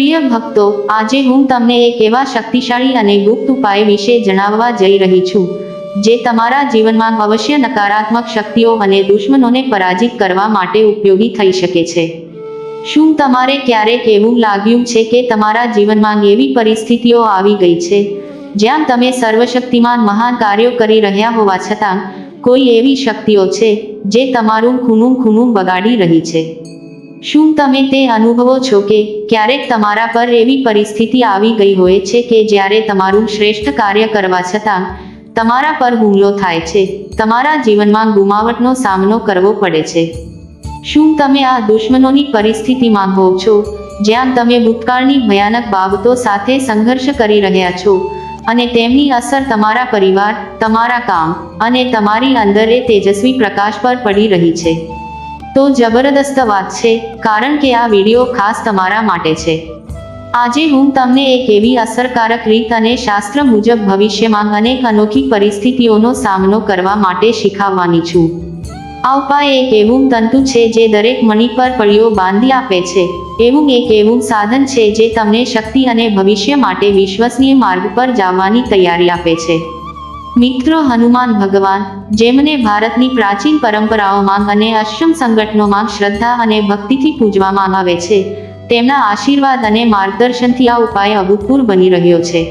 પ્રિય ભક્તો, આજે હું તમને એક એવા શક્તિશાળી અને ગુપ્ત ઉપાય વિશે જણાવવા જઈ રહી છું, જે તમારા જીવનમાં અવશ્ય નકારાત્મક શક્તિઓ અને દુશ્મનોને પરાજિત કરવા માટે ઉપયોગી થઈ શકે છે. શું તમારે ક્યારેક એવું લાગ્યું છે કે તમારા જીવનમાં એવી પરિસ્થિતિઓ આવી ગઈ છે, જ્યાં તમે સર્વશક્તિમાન મહાન કાર્યો કરી રહ્યા હોવા છતાં કોઈ એવી શક્તિઓ છે, જે તમારું ખૂનું ખૂનું બગાડી રહી છે? શું તમે તે અનુભવો છો કે ક્યારેક તમારા પર એવી પરિસ્થિતિ આવી ગઈ હોય છે કે જ્યારે તમારું શ્રેષ્ઠ કાર્ય કરવા છતાં તમારા પર હુમલો થાય છે? તમારા જીવનમાં ગુમાવટનો સામનો કરવો પડે છે. શું તમે આ દુશ્મનોની પરિસ્થિતિમાં હોવ છો, જ્યાં તમે ભૂતકાળની ભયાનક બાબતો સાથે સંઘર્ષ કરી રહ્યા છો અને તેમની અસર તમારા પરિવાર, તમારા કામ અને તમારી અંદર તેજસ્વી પ્રકાશ પર પડી રહી છે? તો જબરદસ્ત વાત છે, કારણ કે આ વીડિયો ખાસ તમારા માટે છે. આજે હું તમને એક એવી અસરકારક રીત અને શાસ્ત્ર મુજબ ભવિષ્યમાં અનેક અનોખી પરિસ્થિતિઓનો સામનો કરવા માટે શીખવવાની છું. આ ઉપાય એક એવું તંતુ છે જે દરેક મણી પર પળીઓ બાંધી આપે છે. એવું એક એવું સાધન છે જે તમને શક્તિ અને ભવિષ્ય માટે વિશ્વસનીય માર્ગ પર જવાની તૈયારી આપે છે. મિત્રો હનુમાન ભગવાન, જેમને ભારતની પ્રાચીન પરંપરાઓમાં અને અશ્રમ સંગઠનોમાં શ્રદ્ધા અને ભક્તિથી પૂજવામાં આવે છે, તેમના આશીર્વાદ અને માર્ગદર્શનથી આ ઉપાય અભૂતપૂર્વ બની રહ્યો છે.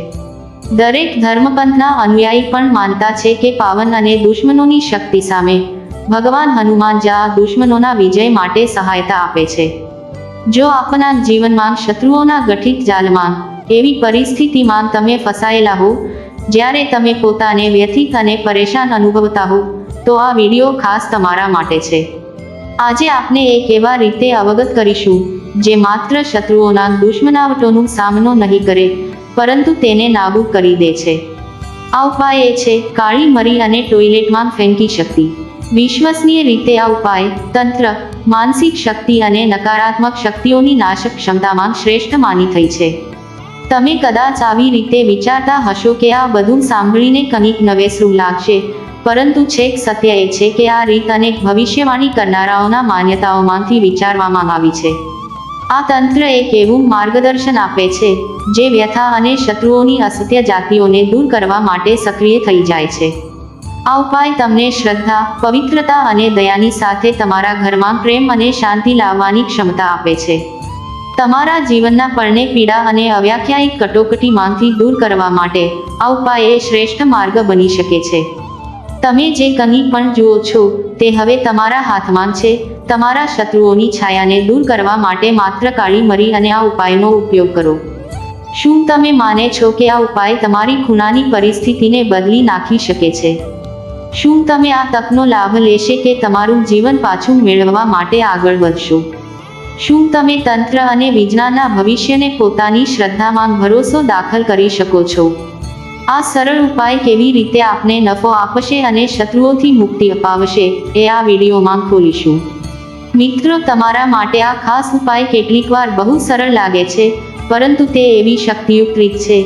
દરેક ધર્મપંથના અનુયાયી પણ માનતા છે કે પાવન અને દુશ્મનોની શક્તિ સામે ભગવાન હનુમાન જા દુશ્મનોના વિજય માટે સહાયતા આપે છે. જો આપના જીવનમાં શત્રુઓના ગઠિત જાલમાં એવી પરિસ્થિતિમાં તમે ફસાયેલા હો જ્યારે તમે પોતાને વ્યથિત અને પરેશાન અનુભવતા હો, તો આ વીડિયો ખાસ તમારા માટે છે. આજે આપણે એક એવા રીતે અવગત કરીશું, જે માત્ર શત્રુઓના દુશ્મનાવટોનો સામનો નહીં કરે, પરંતુ તેને નાબૂદ કરી દે છે. આ ઉપાય એ છે, કાળી મરી અને ટોયલેટમાં ફેંકી શક્તિ. વિશ્વસનીય રીતે આ ઉપાય, તંત્ર, માનસિક શક્તિ અને નકારાત્મક શક્તિઓની નાશક ક્ષમતામાં શ્રેષ્ઠ માની થઈ છે. તમે કદાચ આવી રીતે વિચારતા હશો કે આ બધું સાંભળીને કંઈક નવેસરું લાગશે. પરંતુ છેક સત્ય એ છે કે આ રીત અનેક ભવિષ્યવાણી કરનારાઓના માન્યતાઓમાંથી વિચારવામાં આવી છે. આ તંત્ર એક એવું માર્ગદર્શન આપે છે, જે વ્યથા અને શત્રુઓની અસત્ય જાતિઓને દૂર કરવા માટે સક્રિય થઈ જાય છે. આ ઉપાય તમને શ્રદ્ધા, પવિત્રતા અને દયાની સાથે તમારા ઘરમાં પ્રેમ અને શાંતિ લાવવાની ક્ષમતા આપે છે. તમારા જીવનના પરણે પીડા અને અવ્યાખ્યાયિક કટોકટીમાંથી દૂર કરવા માટે આ ઉપાય એ શ્રેષ્ઠ માર્ગ બની શકે છે. તમે જે કંઈ પણ જુઓ છો તે હવે તમારા હાથમાં છે. તમારા શત્રુઓની છાયાને દૂર કરવા માટે માત્ર કાળી મરી અને આ ઉપાયનો ઉપયોગ કરો. શું તમે માને છો કે આ ઉપાય તમારી ખૂનાની પરિસ્થિતિને બદલી નાખી શકે છે? શું તમે આ તકનો લાભ લેશે કે તમારું જીવન પાછું મેળવવા માટે આગળ વધશો? શું તમે તંત્ર અને વિજ્ઞાનના ભવિષ્યને પોતાની શ્રદ્ધામાં ભરોસો દાખલ કરી શકો છો? આ સરળ ઉપાય કેવી રીતે આપને નફો આપશે અને શત્રુઓથી મુક્તિ અપાવશે, એ આ વિડીયોમાં ખોલીશું. મિત્રો, તમારા માટે આ ખાસ ઉપાય કેટલીકવાર બહુ સરળ લાગે છે, પરંતુ તે એવી શક્તિયુક્ત રીત છે,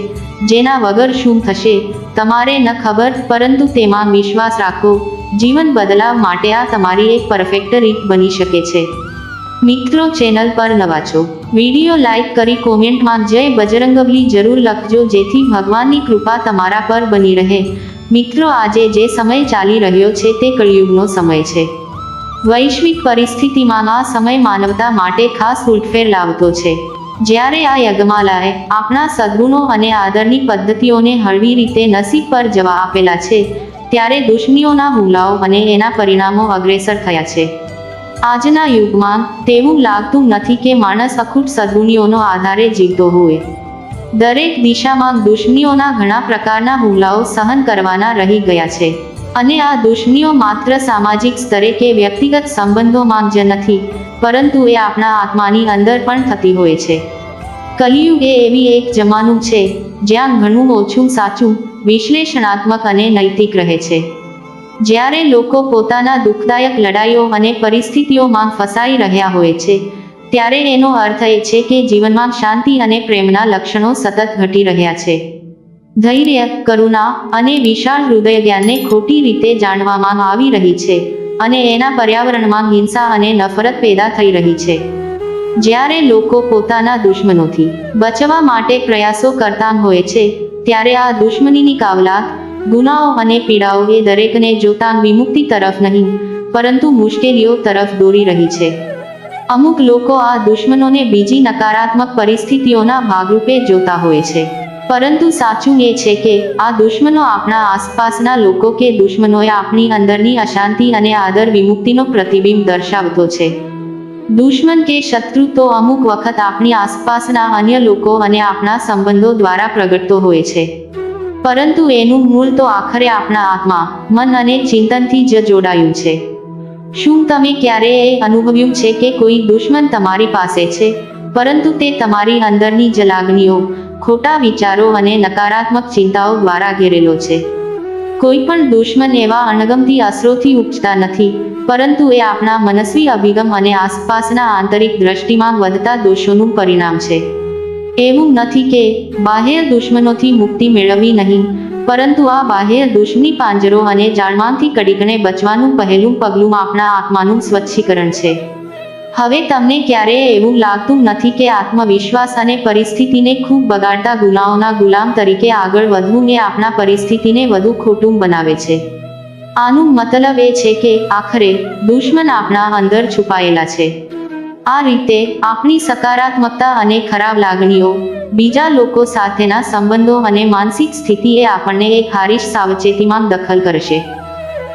જેના વગર શું થશે, તમારે ન ખબર, પરંતુ તેમાં વિશ્વાસ રાખો. જીવન બદલાવ માટે આ તમારી એક પરફેક્ટ રીત બની શકે છે. મિત્રો ચેનલ પર નવા છો, વીડિયો લાઈક કરી કોમેન્ટમાં જય બજરંગબલી જરૂર લખજો જેથી ભગવાનની કૃપા તમારા પર બની રહે. મિત્રો આજે જે સમય ચાલી રહ્યો છે તે કળિયુગનો સમય છે. વૈશ્વિક પરિસ્થિતિમાં આ સમય માનવતા માટે ખાસ ઉલટફેર લાવતો છે. જ્યારે આ યજમાલાએ આપણા સદગુણો અને આદરની પદ્ધતિઓને હળવી રીતે નસીબ પર જવા આપેલા છે, ત્યારે દુશ્મનીઓના હુમલાઓ અને એના પરિણામો અગ્રેસર થયા છે. આજના યુગમાં તેવું લાગતું નથી કે માણસ અખૂટ સદગુણીઓનો આધારે જીવતો હોય. દરેક દિશામાં દુશ્મનીઓના ઘણા પ્રકારના હુમલાઓ સહન કરવાના રહી ગયા છે. અને આ દુશ્મનીઓ માત્ર સામાજિક સ્તરે કે વ્યક્તિગત સંબંધોમાં જ નથી, પરંતુ એ આપણા આત્માની અંદર પણ થતી હોય છે. કલિયુગ એ એવી એક જમાનું છે, જ્યાં ઘણું ઓછું સાચું, વિશ્લેષણાત્મક અને નૈતિક રહે છે. જ્યારે લોકો પોતાના દુઃખદાયક લડાઈઓ અને પરિસ્થિતિઓમાં ફસાઈ રહ્યા હોય છે, ત્યારે એનો અર્થ એ છે કે જીવનમાં શાંતિ અને પ્રેમના લક્ષણો સતત ઘટી રહ્યા છે. ધૈર્ય, કરુણા અને વિશાળ હૃદય જ્ઞાનને ખોટી રીતે જાણવામાં આવી રહી છે અને એના પર્યાવરણમાં હિંસા અને નફરત પેદા થઈ રહી છે. જ્યારે લોકો પોતાના દુશ્મનોથી બચવા માટે પ્રયાસો કરતા હોય છે, ત્યારે આ દુશ્મનીની કાવલાત ગુનાઓ અને પીડાઓ એ દરેકને જોતા વિમુક્તિ તરફ નહીં, પરંતુ મુશ્કેલીઓ તરફ દોરી રહી છે. અમુક લોકો આ દુશ્મનોને બીજી નકારાત્મક પરિસ્થિતિઓના ભાગરૂપે જોતા હોય છે. પરંતુ સાચું એ છે કે આ દુશ્મનો આપણા આસપાસના લોકો કે દુશ્મનોએ આપણી અંદરની અશાંતિ અને આદર વિમુક્તિનો પ્રતિબિંબ દર્શાવતો છે. દુશ્મન કે શત્રુ તો અમુક વખત આપણી આસપાસના અન્ય લોકો અને આપણા સંબંધો દ્વારા પ્રગટતો હોય છે. પરંતુ એનું મૂળ તો આખરે આપણા આત્મા, મન અને ચિંતનથી જ જોડાયું છે. શું તમે ક્યારેય એ અનુભવ્યું છે કે કોઈ દુશ્મન તમારી પાસે છે? પરંતુ તે તમારી અંદરની જ લાગણીઓ, ખોટા વિચારો અને નકારાત્મક ચિંતાઓ દ્વારા ઘેરેલો છે. કોઈ પણ દુશ્મન એવા અણગમતી અસરોથી ઉપજતા નથી, પરંતુ એ આપણા મનસ્વી અભિગમ અને આસપાસના આંતરિક દ્રષ્ટિમાં વધતા દોષોનું પરિણામ છે. એવું નથી કે બાહ્ય દુશ્મનોથી મુક્તિ મેળવવી નહીં, પરંતુ આ બાહ્ય દુશ્મની પાંજરો અને જાળમાંથી કડીકણે બચવાનું પહેલું પગલું આપણા આત્માનું સ્વચ્છીકરણ છે. હવે તમને ક્યારેય એવું લાગતું નથી કે આત્મવિશ્વાસ અને પરિસ્થિતિને ખૂબ બગાડતા ગુનાઓના ગુલામ તરીકે આગળ વધવું એ આપણા પરિસ્થિતિને વધુ ખોટું બનાવે છે. આનું મતલબ એ છે કે આખરે દુશ્મન આપણા અંદર છુપાયેલા છે. આ રીતે આપણી સકારાત્મકતા અને ખરાબ લાગણીઓ બીજા લોકો સાથેના સંબંધો અને માનસિક સ્થિતિએ આપણને એક હારીશ સાવચેતીમાં દખલ કરશે.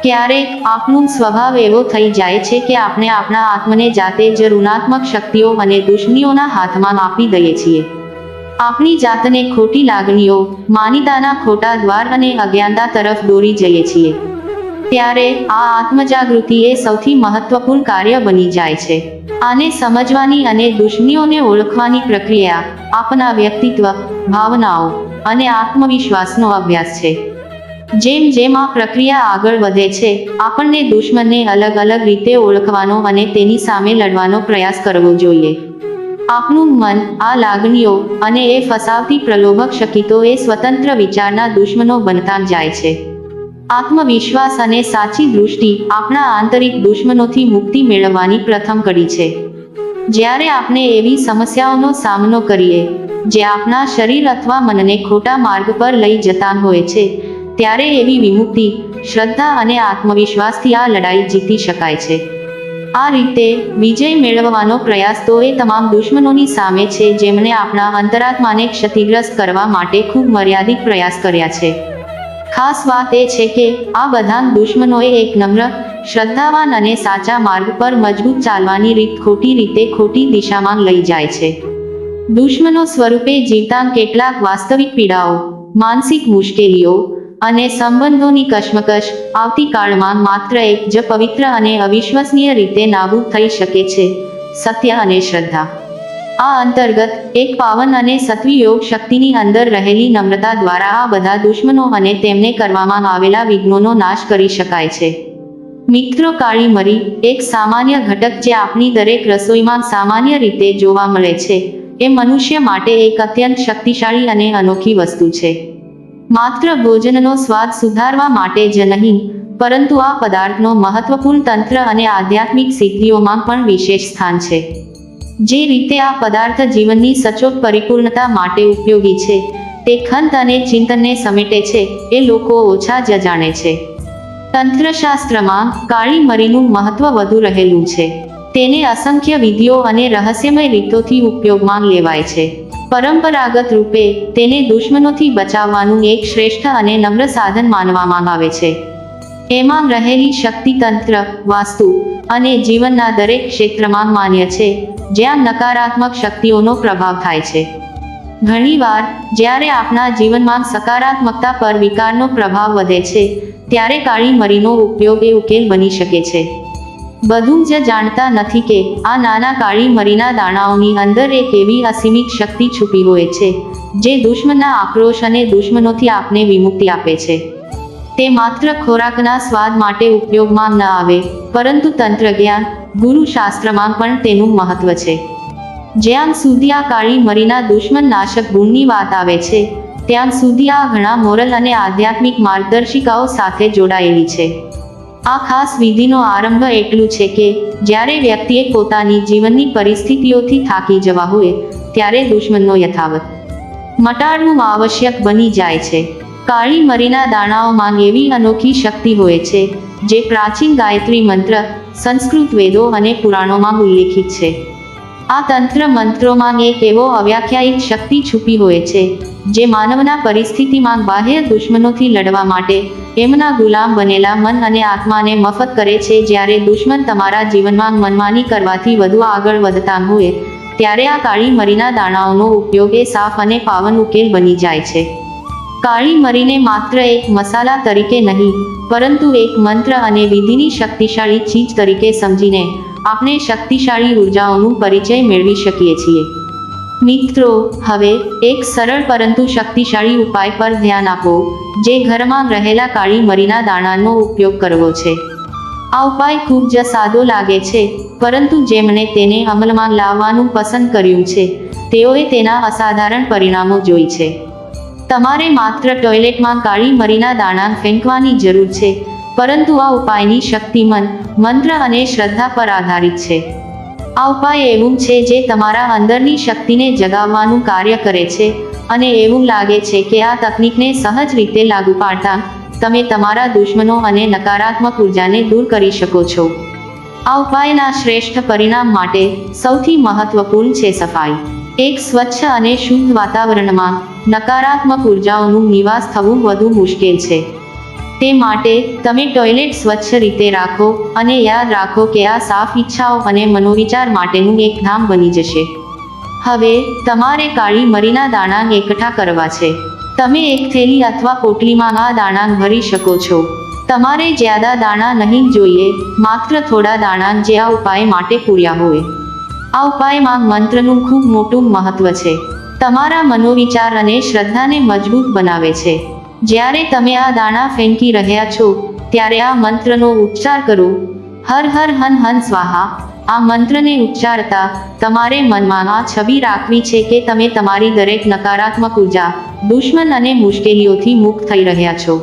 ક્યારેક આપણું સ્વભાવ એવો થઈ જાય છે કે આપણે આપણા આત્મને જાતે જ ઋણાત્મક શક્તિઓ અને દુશ્મનીઓના હાથમાં આપી દઈએ છીએ. આપણી જાતને ખોટી લાગણીઓ, માનીતાના ખોટા દ્વાર અને અજ્ઞાનતા તરફ દોરી જઈએ છીએ. ત્યારે આ આત્મજાગૃતિ એ સૌથી મહત્વપૂર્ણ કાર્ય બની જાય છે. આને સમજવાની અને દુશ્મનીઓને ઓળખવાની પ્રક્રિયા, આપના વ્યક્તિત્વ, ભાવનાઓ અને આત્મવિશ્વાસનો અભ્યાસ છે. જેમ જેમ આ પ્રક્રિયા આગળ વધે છે, આપણને દુશ્મનને અલગ અલગ રીતે ઓળખવાનો અને તેની સામે લડવાનો પ્રયાસ કરવો જોઈએ. આપણું મન, આ લાગણીઓ અને એ ફસાવતી પ્રલોભક શક્તિઓ એ સ્વતંત્ર વિચારના દુશ્મનો બનતા જાય છે. આત્મવિશ્વાસ અને સાચી દૃષ્ટિ આપણા આંતરિક દુશ્મનોથી મુક્તિ મેળવવાની પ્રથમ કડી છે. જ્યારે આપણે એવી સમસ્યાઓનો સામનો કરીએ, જે આપણા શરીર અથવા મનને ખોટા માર્ગ પર લઈ જતા હોય છે, ત્યારે એવી વિમુક્તિ, શ્રદ્ધા અને આત્મવિશ્વાસથી આ લડાઈ જીતી શકાય છે. આ રીતે વિજય મેળવવાનો પ્રયાસ તો એ તમામ દુશ્મનોની સામે છે, જેમણે આપણા અંતરાત્માને ક્ષતિગ્રસ્ત કરવા માટે ખૂબ મર્યાદિત પ્રયાસ કર્યા છે. ખાસ વાત એ છે કે આ બધા દુશ્મનોએ એક નમ્ર, શ્રદ્ધાવાન અને સાચા માર્ગ પર મજબૂત ચાલવાની રીત ખોટી રીતે ખોટી દિશામાં લઈ જાય છે. દુશ્મનો સ્વરૂપે જીવતા કેટલાક વાસ્તવિક પીડાઓ, માનસિક મુશ્કેલીઓ અને સંબંધોની કશમકશ આવતીકાળમાં માત્ર એક જ પવિત્ર અને અવિશ્વસનીય રીતે નાબૂદ થઈ શકે છે, સત્ય અને શ્રદ્ધા. આ અંતર્ગત, એક પાવન અને સત્વી યોગ શક્તિની અંદર રહેલી નમ્રતા દ્વારા આ બધા દુશ્મનો અને તેમને કરવામાં આવેલા વિઘ્નોનો નાશ કરી શકાય છે. મિત્રો, કાળી મરી એક સામાન્ય ઘટક જે આપણી દરેક રસોઈમાં સામાન્ય રીતે જોવા મળે છે. એ મનુષ્ય માટે એક અત્યંત શક્તિશાળી અને અનોખી વસ્તુ છે. માત્ર ભોજનનો સ્વાદ સુધારવા માટે જ નહીં, પરંતુ આ પદાર્થનો મહત્વપૂર્ણ તંત્ર અને આધ્યાત્મિક સિદ્ધિઓમાં પણ વિશેષ સ્થાન છે. જે રીતે આ પદાર્થ જીવનની સચોટ પરિપૂર્ણતા માટે ઉપયોગી છે, તે ખંત અને ચિંતનને સમેટે છે, એ લોકો ઓછા જ જાણે છે. તંત્રશાસ્ત્રમાં કાળી મરીનું મહત્વ વધુ રહેલું છે. તેને અસંખ્ય વિધિઓ અને રહસ્યમય રીતોથી ઉપયોગમાં લેવાય છે. પરંપરાગત રૂપે, તેને દુશ્મનોથી બચાવવાનું એક શ્રેષ્ઠ અને નમ્ર સાધન માનવામાં આવે છે. એમાં રહેલી શક્તિ તંત્ર, વાસ્તુ અને જીવનના દરેક ક્ષેત્રમાં માન્ય છે, જ્યાં નકારાત્મક શક્તિઓનો પ્રભાવ થાય છે. ઘણીવાર, જ્યારે આપણા જીવનમાં સકારાત્મકતા પર વિકારનો પ્રભાવ વધે છે, ત્યારે કાળી મરીનો ઉપયોગ એ ઉકેલ બની શકે છે. બધું જ જાણતા નથી કે આ નાના કાળી મરીના દાણાઓની અંદર એક એવી અસીમિત શક્તિ છુપી હોય છે, જે દુશ્મનના આક્રોશ અને દુશ્મનોથી આપને વિમુક્તિ આપે છે. તે માત્ર ખોરાકના સ્વાદ માટે ઉપયોગમાં ન આવે, પરંતુ તંત્ર જ્ઞાન ગુરુ શાસ્ત્રમાં પણ તેનું મહત્વ છે. જ્યાં સુધી આ કાળી મરીના દુશ્મન નાશક ગુણની વાત આવે છે, ત્યાં સુધી આ ઘણા મોરલ અને આધ્યાત્મિક માર્ગદર્શિકાઓ સાથે જોડાયેલી છે. આ ખાસ વિધિનો આરંભ એટલું છે કે, જ્યારે વ્યક્તિએ પોતાની જીવનની પરિસ્થિતિઓથી થાકી જવા હોય, ત્યારે દુશ્મનનો યથાવત. મટાડવું આવશ્યક બની જાય છે. કાળી મરીના દાણાઓમાં એવી અનોખી શક્તિ હોય છે, જે પ્રાચીન ગાયત્રી મંત્ર, સંસ્કૃત વેદો અને પુરાણોમાં ઉલ્લેખિત છે. આ તંત્ર મંત્રોમાં એક એવો અવ્યાખ્યાયિક શક્તિ છુપી હોય છે, જે માનવના પરિસ્થિતિમાં બાહ્ય દુશ્મનોથી લડવા માટે એમના ગુલામ બનેલા મન અને આત્માને મફત કરે છે. જ્યારે દુશ્મન તમારા જીવનમાં મનમાની કરવાથી વધુ આગળ વધતા હોય, ત્યારે આ કાળી મરીના દાણાઓનો ઉપયોગ એ સાફ અને પાવન ઉકેલ બની જાય છે. કાળી મરીને માત્ર એક મસાલા તરીકે નહીં, પરંતુ એક મંત્ર અને વિધિની શક્તિશાળી ચીજ તરીકે સમજીને આપણે શક્તિશાળી ઉર્જાઓનું પરિચય મેળવી શકીએ છીએ. મિત્રો, હવે એક સરળ પરંતુ શક્તિશાળી ઉપાય પર ધ્યાન આપો, જે ઘરમાં રહેલા કાળી મરીના દાણાનો ઉપયોગ કરવો છે. આ ઉપાય ખૂબ જ સાદો લાગે છે, પરંતુ જેમણે તેને અમલમાં લાવવાનું પસંદ કર્યું છે, તેઓએ તેના અસાધારણ પરિણામો જોઈ છે. તમારે માત્ર ટોયલેટમાં કાળી મરીના દાણા ફેંકવાની જરૂર છે, પરંતુ આ ઉપાયની શક્તિ મન, મંત્ર અને શ્રદ્ધા પર આધારિત છે. આ ઉપાય એવું છે જે તમારા અંદરની શક્તિને જગાવવાનું કાર્ય કરે છે અને એવું લાગે છે કે આ તકનિકને સહજ રીતે લાગુ પાડતા તમે તમારા દુશ્મનો અને નકારાત્મક ઉર્જાને દૂર કરી શકો છો. આ ઉપાયના શ્રેષ્ઠ પરિણામ માટે સૌથી મહત્વપૂર્ણ છે સફાઈ. એક સ્વચ્છ અને શુદ્ધ વાતાવરણમાં નકારાત્મક ઉર્જાઓનું નિવાસ થવું વધુ મુશ્કેલ છે. તે માટે તમે ટોયલેટ સ્વચ્છ રીતે રાખો અને યાદ રાખો કે આ સાફ ઈચ્છાઓ અને મનોવિચાર માટેનું એક ધામ બની જશે. હવે, તમારે કાળી મરીના દાણા એકઠા કરવા છે. તમે એક થેલી અથવા પોટલીમાં આ દાણા ભરી શકો છો. તમારે જ્યાદા દાણા નહીં જોઈએ, માત્ર થોડા દાણા જે આ ઉપાય માટે પૂર્યા હોય. આ ઉપાયમાં મંત્રનું ખૂબ મોટું મહત્વ છે. તમારા મનોવિચાર અને શ્રદ્ધાને મજબૂત બનાવે છે. જ્યારે તમે આ દાણા ફેંકી રહ્યા છો, ત્યારે આ મંત્રનો ઉચ્ચાર કરો, હર હર હન હન સ્વાહા. આ મંત્રને ઉચ્ચારતા તમારે મનમાં આ છબી રાખવી છે કે તમે તમારી દરેક નકારાત્મક ઊર્જા દુશ્મન અને મુશ્કેલીઓથી મુક્ત થઈ રહ્યા છો.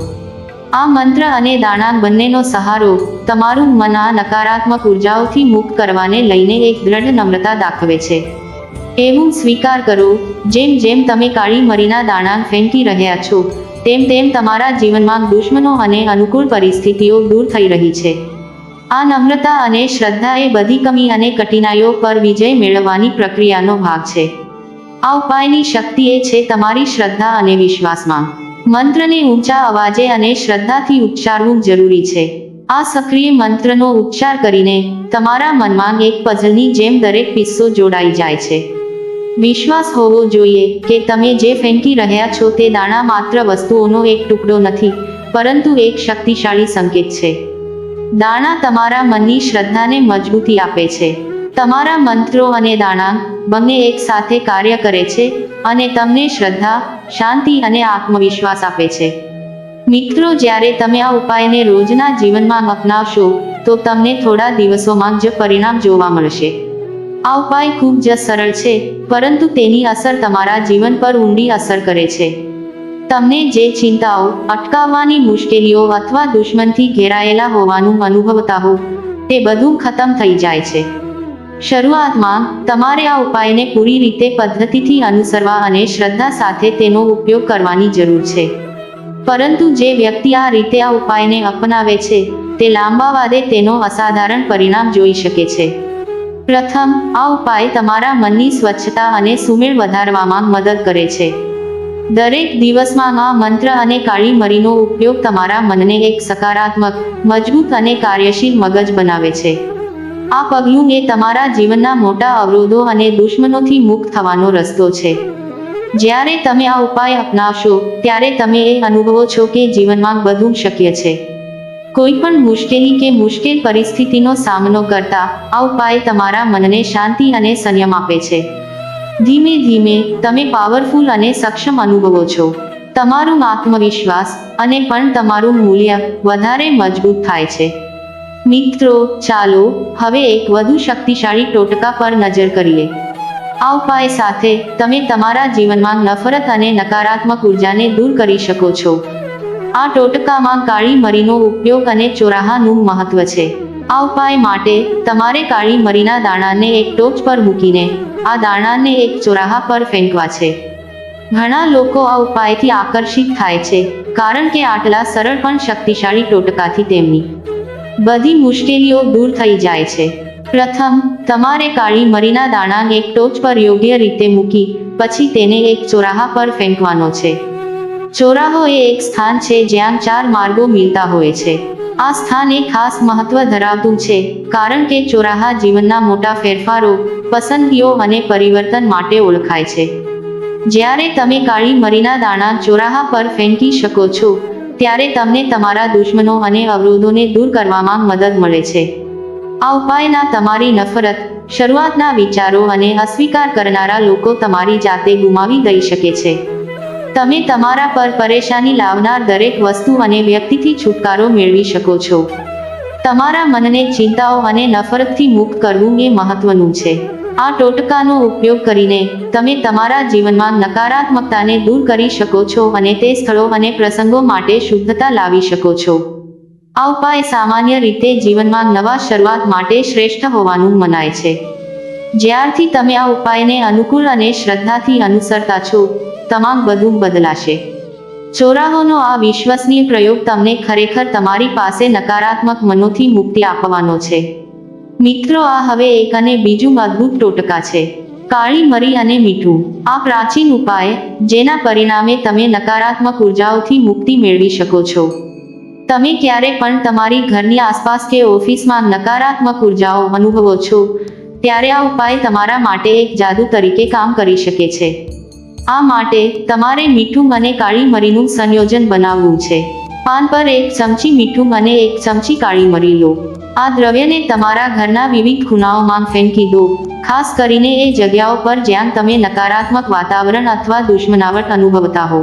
આ મંત્ર અને દાણા બંનેનો સહારો તમારું મન આ નકારાત્મક ઉર્જાઓથી મુક્ત કરવાને લઈને એક દ્રઢ નમ્રતા દાખવે છે. એવું સ્વીકાર કરો, જેમ જેમ તમે કાળી મરીના દાણા ફેંકી રહ્યા છો, તેમ તેમ તમારા જીવનમાં દુશ્મનો અને અનુકૂળ પરિસ્થિતિઓ દૂર થઈ રહી છે. આ નમ્રતા અને શ્રદ્ધા એ બધી કમી અને કઠિનાઈઓ પર વિજય મેળવવાની પ્રક્રિયાનો ભાગ છે. આ ઉપાયની શક્તિ એ છે તમારી શ્રદ્ધા અને વિશ્વાસમાં. મંત્રને ઊંચા અવાજે અને શ્રદ્ધાથી ઉચ્ચારવું જરૂરી છે. આ સક્રિય મંત્રનો ઉચ્ચાર કરીને તમારા મનમાં એક પઝલની જેમ દરેક પિસ્સો જોડાઈ જાય છે. વિશ્વાસ હોવો જોઈએ કે તમે જે ફેંકી રહ્યા છો તે દાણા માત્ર વસ્તુઓનો એક ટુકડો નથી, પરંતુ એક શક્તિશાળી સંકેત છે. દાણા તમારા મનની શ્રદ્ધાને મજબૂતી આપે છે. તમારા મંત્રો અને દાણા બંને એક સાથે કાર્ય કરે છે અને તમને શ્રદ્ધા, શાંતિ અને આત્મવિશ્વાસ આપે છે. મિત્રો, જ્યારે તમે આ ઉપાયને રોજના જીવનમાં અપનાવશો, તો તમને થોડા દિવસોમાં જ પરિણામ જોવા મળશે. આ ઉપાય ખૂબ જ સરળ છે, પરંતુ તેની અસર તમારા જીવન પર ઊંડી અસર કરે છે. તમને જે ચિંતાઓ, અટકાવવાની મુશ્કેલીઓ અથવા દુશ્મનથી ઘેરાયેલા હોવાનું અનુભવતા હો, તે બધું ખતમ થઈ જાય છે. શરૂઆતમાં તમારે આ ઉપાયને પૂરી રીતે પદ્ધતિથી અનુસરવા અને શ્રદ્ધા સાથે તેનો ઉપયોગ કરવાની જરૂર છે. પરંતુ જે વ્યક્તિ આ રીતે આ ઉપાયને અપનાવે છે, તે લાંબા વાદે તેનો અસાધારણ પરિણામ જોઈ શકે છે. પ્રથમ, આ ઉપાય તમારા મનની સ્વચ્છતા અને સુમેળ વધારવામાં મદદ કરે છે. દરેક દિવસમાં આ મંત્ર અને કાળી મરીનો ઉપયોગ તમારા મનને એક સકારાત્મક, મજબૂત અને કાર્યશીલ મગજ બનાવે છે. આ પગલું એ તમારા જીવનના મોટા અવરોધો અને દુશ્મનોથી મુક્ત થવાનો રસ્તો છે. જ્યારે તમે આ ઉપાય અપનાવશો, ત્યારે તમે એ અનુભવો છો કે જીવનમાં બધું શક્ય છે. કોઈ પણ મુશ્કેલી કે મુશ્કેલ પરિસ્થિતિનો સામનો કરતા આ ઉપાય તમારા મનને શાંતિ અને સંયમ આપે છે. ધીમે ધીમે તમે પાવરફુલ અને સક્ષમ અનુભવો છો. તમારું આત્મવિશ્વાસ અને પણ તમારું મૂલ્ય વધારે મજબૂત થાય છે. મિત્રો, ચાલો હવે એક વધુ શક્તિશાળી ટોટકા પર નજર કરીએ. આ ઉપાય સાથે તમે તમારા જીવનમાં નફરત અને નકારાત્મક ઉર્જાને દૂર કરી શકો છો. આ ટોટકામાં કાળી મરીનો ઉપયોગ અને ચોરાહાનું મહત્વ છે. આ ઉપાય માટે તમારે કાળી મરીના દાણાને એક ટોચ પર મૂકીને આ દાણાને એક ચોરાહા પર ફેંકવા છે. ઘણા લોકો આ ઉપાયથી આકર્ષિત થાય છે, કારણ કે આટલા સરળ પણ શક્તિશાળી ટોટકાથી તેમની બધી મુશ્કેલીઓ દૂર થઈ જાય છે. પ્રથમ, તમારે કાળી મરીના દાણા એક ટોચ પર યોગ્ય રીતે મૂકી, પછી તેને એક ચોરાહા પર ફેંકવાનો છે. ચોરાહો એ એક સ્થાન છે જ્યાં ચાર માર્ગો મિલતા હોય છે. આ સ્થાન એ ખાસ મહત્વ ધરાવતું છે, કારણ કે ચોરાહા જીવનના મોટા ફેરફારો, પસંદગીઓ અને પરિવર્તન માટે ઓળખાય છે. જ્યારે તમે કાળી મરીના દાણા ચોરાહા પર ફેંકી શકો છો ત્યારે તમને તમારા દુશ્મનો અને અવરોધોને દૂર કરવામાં મદદ મળે છે. આ ઉપાયના તમારી નફરત, શરૂઆતના વિચારો અને અસ્વીકાર કરનારા લોકો તમારી જાતે ગુમાવી દઈ શકે છે. તમે તમારા પર પરેશાની લાવનાર દરેક વસ્તુ અને વ્યક્તિથી છુટકારો મેળવી શકો છો. તમારા મનને ચિંતાઓ અને નફરતથી મુક્ત કરવું એ મહત્વનું છે. આ ટોટકાનો ઉપયોગ કરીને તમે તમારા જીવનમાં નકારાત્મકતાને દૂર કરી શકો છો અને તે સ્થળો અને પ્રસંગો માટે શુદ્ધતા લાવી શકો છો. આ ઉપાય સામાન્ય રીતે જીવનમાં નવા શરૂઆત માટે શ્રેષ્ઠ હોવાનું મનાય છે. જ્યારથી તમે આ ઉપાયને અનુકૂળ અને શ્રદ્ધાથી અનુસરતા છો, તમામ બધું બદલાશે. ચોરાહોનો આ વિશ્વસનીય પ્રયોગ તમને ખરેખર તમારી પાસે નકારાત્મક મનોથી મુક્તિ આપવાનો છે. મિત્રો આ હવે એક અને બીજું અદ્ભુત ટોટકા છે. કાળી, મરી અને મીઠું. આ પ્રાચીન ઉપાય, જેના પરિણામે તમે નકારાત્મક ઉર્જાઓથી મુક્તિ મેળવી શકો છો. તમે ક્યારે પણ તમારી ઘરની આસપાસ કે ઓફિસમાં નકારાત્મક ઉર્જાઓ અનુભવો છો, ત્યારે આ ઉપાય તમારા માટે એક જાદુ તરીકે કામ કરી શકે છે. આ માટે તમારે મીઠું અને કાળી મરીનું સંયોજન બનાવવું છે. પાન પર એક ચમચી મીઠું અને એક ચમચી કાળી મરી લો. આ દ્રવ્યને તમારા ઘરના વિવિધ ખૂણાઓમાં ફેંકી દો. ખાસ કરીને એ જગ્યાઓ પર જ્યાં તમે નકારાત્મક વાતાવરણ અથવા દુશ્મનાવટ અનુભવતા હો.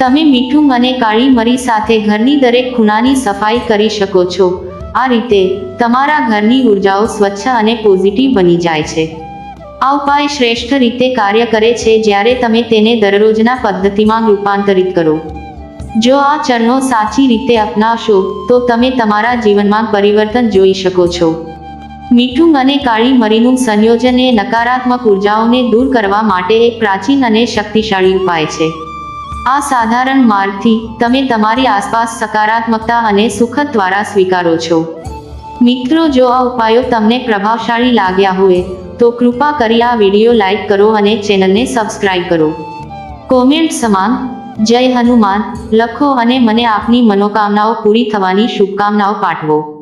તમે મીઠું અને કાળી મરી સાથે ઘરની દરેક ખૂણાની સફાઈ કરી શકો છો. આ રીતે તમારા ઘરની ઉર્જાઓ સ્વચ્છ અને પોઝિટિવ બની જાય છે. આ ઉપાય શ્રેષ્ઠ રીતે કાર્ય કરે છે જ્યારે તમે તેને દરરોજના પદ્ધતિમાં રૂપાંતરિત કરો. જો આ ચરણો સાચી રીતે અપનાવશો, તો તમે તમારા જીવનમાં પરિવર્તન જોઈ શકો છો. મીઠું અને કાળી મરીનું સંયોજન એ નકારાત્મક ઉર્જાઓને દૂર કરવા માટે એક પ્રાચીન અને શક્તિશાળી ઉપાય છે. આ સાધારણ માર્ગથી તમે તમારી આસપાસ સકારાત્મકતા અને સુખદ દ્વારા સ્વીકારો છો. મિત્રો, જો આ ઉપાયો તમને પ્રભાવશાળી લાગ્યા હોય, તો કૃપા કરી આ વીડિયો લાઈક કરો અને ચેનલને સબસ્ક્રાઇબ કરો. કોમેન્ટ સમાન જય હનુમાન લખો અને મને આપની મનોકામનાઓ પૂરી થવાની શુભકામનાઓ પાઠવો.